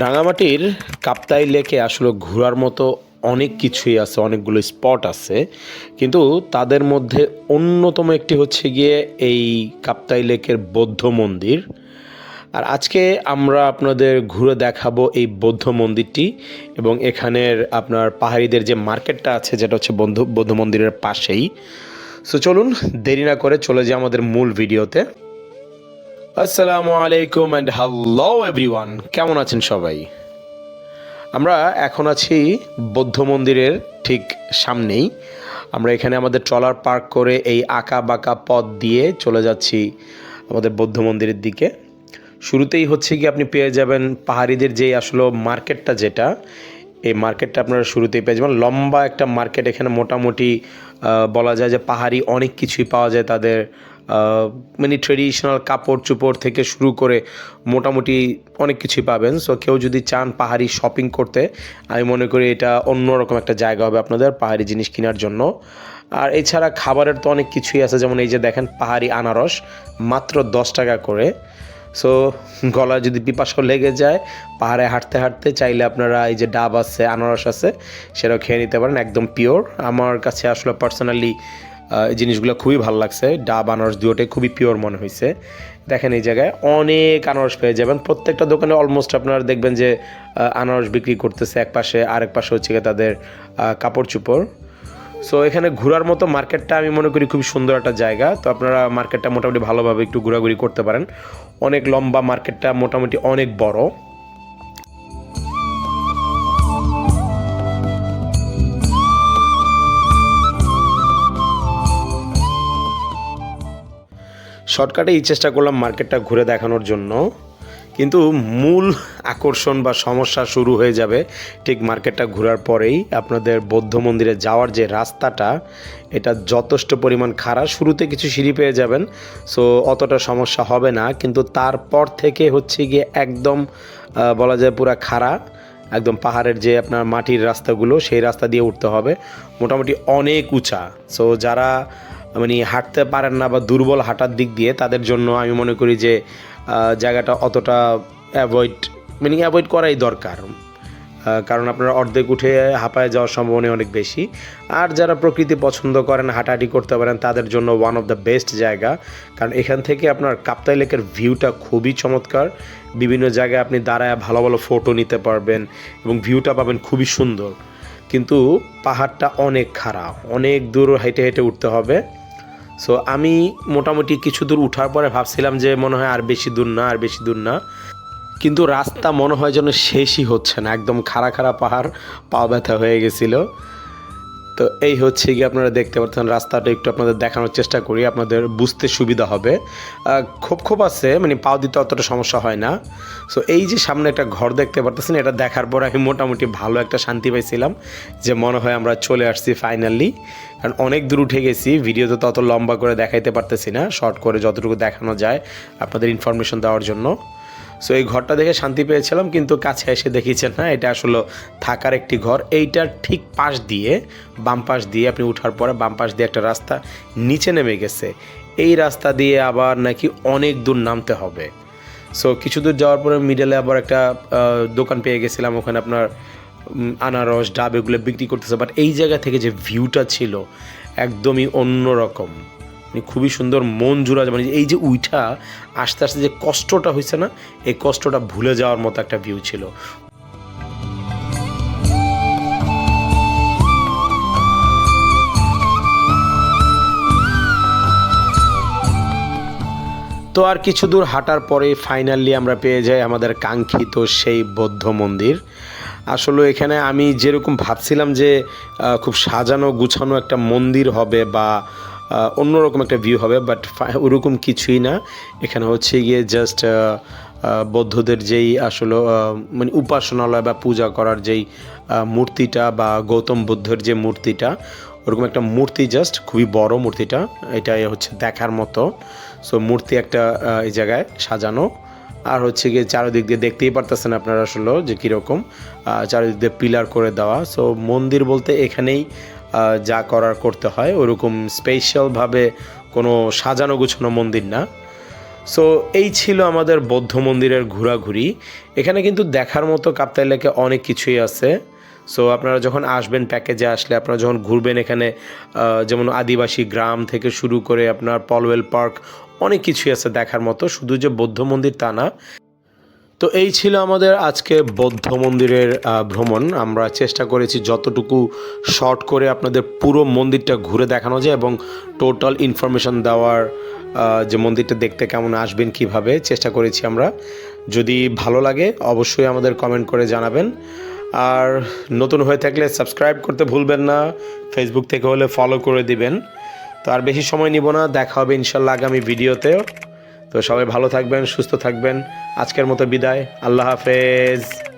রাঙামাটির কাপ্তাই লেকে আসলে ঘোরার মতো অনেক কিছুই আছে, অনেকগুলো স্পট আছে। কিন্তু তাদের মধ্যে অন্যতম একটি হচ্ছে গিয়ে এই কাপ্তাই লেকের বৌদ্ধ মন্দির। আর আজকে আমরা আপনাদের ঘুরে দেখাবো এই বৌদ্ধ মন্দিরটি এবং এখানের আপনার পাহাড়িদের যে মার্কেটটা আছে, যেটা হচ্ছে বৌদ্ধ বৌদ্ধ মন্দিরের পাশেই। সো চলুন দেরি না করে চলে যাই আমাদের মূল ভিডিওতে। আসসালামু আলাইকুম অ্যান্ড হ্যালো এভরিওয়ান কেমন আছেন সবাই? আমরা এখন আছি বৌদ্ধ মন্দিরের ঠিক সামনেই। আমরা এখানে আমাদের ট্রলার পার্ক করে এই আঁকা বাঁকা পথ দিয়ে চলে যাচ্ছি আমাদের বৌদ্ধ মন্দিরের দিকে। শুরুতেই হচ্ছে কি আপনি পেয়ে যাবেন পাহাড়িদের যেই আসলে মার্কেটটা যেটা, এই মার্কেটটা আপনারা শুরুতেই পেয়ে যাবেন। লম্বা একটা মার্কেট এখানে মোটামুটি বলা যায় যে পাহাড়ি অনেক কিছুই পাওয়া যায় তাদের মানে ট্রেডিশনাল কাপড় চোপড় থেকে শুরু করে মোটামুটি অনেক কিছুই পাবেন। সো কেউ যদি চান পাহাড়ি শপিং করতে, আমি মনে করি এটা অন্যরকম একটা জায়গা হবে আপনাদের পাহাড়ি জিনিস কেনার জন্য। আর এছাড়া খাবারের তো অনেক কিছুই আছে, যেমন এই যে দেখেন পাহাড়ি আনারস, মাত্র দশ টাকা করে। সো গলায় যদি পিপাসা লেগে যায়, পাহাড়ে হাঁটতে হাঁটতে চাইলে আপনারা এই যে ডাব আছে, আনারস আছে, সেটাও খেয়ে নিতে পারেন, একদম পিওর আমার কাছে আসলে পার্সোনালি জিনিসগুলো খুবই ভালো লাগছে। ডাব, আনারস দুটোটাই খুবই পিওর মনে হয়েছে দেখেন এই জায়গায় অনেক আনারস পেয়ে যাবেন। প্রত্যেকটা দোকানে অলমোস্ট আপনারা দেখবেন যে আনারস বিক্রি করতেছে এক পাশে, আরেক পাশে হচ্ছে তাদের কাপড় চোপড়। সো এখানে ঘোরার মতো মার্কেটটা আমি মনে করি খুবই সুন্দর একটা জায়গা। তো আপনারা মার্কেটটা মোটামুটি ভালোভাবে একটু ঘোরাঘুরি করতে পারেন। অনেক লম্বা মার্কেটটা মোটামুটি অনেক বড়। শর্টকাটে এই চেষ্টা করলাম মার্কেটটা ঘুরে দেখানোর জন্য। কিন্তু মূল আকর্ষণ বা সমস্যা শুরু হয়ে যাবে ঠিক মার্কেটটা ঘোরার পরেই। আপনাদের বৌদ্ধ মন্দিরে যাওয়ার যে রাস্তাটা, এটা যথেষ্ট পরিমাণ খারাপ। শুরুতে কিছু সিঁড়ি পেয়ে যাবেন, সো অতটা সমস্যা হবে না। কিন্তু তারপর থেকে হচ্ছে গিয়ে একদম বলা যায় পুরা খাড়া। একদম পাহাড়ের যে আপনার মাটির রাস্তাগুলো, সেই রাস্তা দিয়ে উঠতে হবে। মোটামুটি অনেক উঁচা। সো যারা মানে হাঁটতে পারেন না বা দুর্বল হাঁটার দিক দিয়ে তাদের জন্য আমি মনে করি যে জায়গাটা অতটা অ্যাভয়েড মানে অ্যাভয়েড করাই দরকার। কারণ আপনারা অর্ধেক উঠে হাঁপায় যাওয়ার সম্ভাবনা অনেক বেশি। আর যারা প্রকৃতি পছন্দ করেন, হাঁটাহাঁটি করতে পারেন, তাদের জন্য ওয়ান অফ দ্য বেস্ট জায়গা। কারণ এখান থেকে আপনার কাপ্তাই লেকের ভিউটা খুবই চমৎকার। বিভিন্ন জায়গায় আপনি দাঁড়ায় ভালো ভালো ফটো নিতে পারবেন এবং ভিউটা পাবেন খুবই সুন্দর। কিন্তু পাহাড়টা অনেক খারাপ, অনেক দূর হেঁটে হেঁটে উঠতে হবে। সো আমি মোটামুটি কিছু দূর উঠার পরে ভাবছিলাম যে মনে হয় আর বেশি দূর না, আর বেশি দূর না। কিন্তু রাস্তা মনে হয় যেন শেষই হচ্ছে না, একদম খাড়া খাড়া পাহাড় পা ব্যথা হয়ে গেছিল। তো এই হচ্ছে কি আপনারা দেখতে পাচ্ছেন, রাস্তাটা একটু আপনাদের দেখানোর চেষ্টা করি, আপনাদের বুঝতে সুবিধা হবে। খোপ খোপ আছে মানে পাও দিতে অতটা সমস্যা হয় না। সো এই যে সামনে একটা ঘর দেখতে পারতেছেন, এটা দেখার পর আমি মোটামুটি ভালো একটা শান্তি পাইছিলাম যে মনে হয় আমরা চলে আসছি ফাইনালি কারণ অনেক দূর উঠে গেছি ভিডিওতে তত লম্বা করে দেখাইতে পারতেছি না শর্ট করে যতটুকু দেখানো যায় আপনাদের ইনফরমেশন দেওয়ার জন্য। সো এই ঘরটা দেখে শান্তি পেয়েছিলাম, কিন্তু কাছে এসে দেখিয়েছেন না এটা আসলে থাকার একটি ঘর। এইটার ঠিক পাশ দিয়ে, বাম পাশ দিয়ে আপনি উঠার পরে বাম পাশ দিয়ে একটা রাস্তা নিচে নেমে গেছে। এই রাস্তা দিয়ে আবার নাকি অনেক দূর নামতে হবে। সো কিছু দূর যাওয়ার পরে মিডলে আবার একটা দোকান পেয়ে গেছিলাম, ওখানে আপনার আনারস, ডাব এগুলো বিক্রি করতেছে। বাট এই জায়গা থেকে যে ভিউটা ছিল, একদমই অন্যরকম। খুবই সুন্দর মন জুড়া মানে এই যে উইঠা, আস্তে আস্তে যে কষ্টটা হয়েছে না, এই কষ্টটা ভুলে যাওয়ার মতো একটা ভিউ ছিল। তো আর কিছু দূর হাঁটার পরে ফাইনালি আমরা পেয়ে যাই আমাদের কাঙ্ক্ষিত সেই বৌদ্ধ মন্দির। আসলে এখানে আমি যেরকম ভাবছিলাম যে খুব সাজানো গুছানো একটা মন্দির হবে বা অন্যরকম একটা ভিউ হবে বাট ওরকম কিছুই না। এখানে হচ্ছে গিয়ে জাস্ট বৌদ্ধদের যেই আসলে মানে উপাসনালয় বা পূজা করার যেই মূর্তিটা বা গৌতম বুদ্ধের যে মূর্তিটা, ওরকম একটা মূর্তি জাস্ট খুবই বড় মূর্তিটা, এটা হচ্ছে দেখার মতো। সো মূর্তি একটা এই জায়গায় সাজানো। আর হচ্ছে গিয়ে চারিদিক দিয়ে দেখতেই পারতেছেন আপনারা আসলে যে কীরকম চারিদিক দিয়ে পিলার করে দেওয়া। সো মন্দির বলতে এখানেই যা করার করতে হয়, ওরকম স্পেশালভাবে কোনো সাজানো গুছানো মন্দির না। সো এই ছিল আমাদের বৌদ্ধ মন্দিরের ঘোরাঘুরি। এখানে কিন্তু দেখার মতো কাপ্তাই লেকে অনেক কিছুই আছে। সো আপনারা যখন আসবেন প্যাকেজে আসলে আপনারা যখন ঘুরবেন এখানে যেমন আদিবাসী গ্রাম থেকে শুরু করে আপনার পলওয়েল পার্ক, অনেক কিছুই আছে দেখার মতো। শুধু যে বৌদ্ধ মন্দির তা না তো এই ছিল আমাদের আজকে বৌদ্ধ মন্দিরের ভ্রমণ। আমরা চেষ্টা করেছি যতটুকু শর্ট করে আপনাদের পুরো মন্দিরটা ঘুরে দেখানো যায় এবং টোটাল ইনফরমেশন দেওয়ার যে মন্দিরটা দেখতে কেমন আসবেন, কীভাবে চেষ্টা করেছি আমরা। যদি ভালো লাগে, অবশ্যই আমাদের কমেন্ট করে জানাবেন। আর নতুন হয়ে থাকলে সাবস্ক্রাইব করতে ভুলবেন না ফেসবুক থেকে হলে ফলো করে দিবেন। তো আর বেশি সময় নিব না, দেখা হবে ইনশাল্লাহ আগামী ভিডিওতেও তো সবাই ভালো থাকবেন সুস্থ থাকবেন। আজকের মতো বিদায়। আল্লাহ হাফেজ।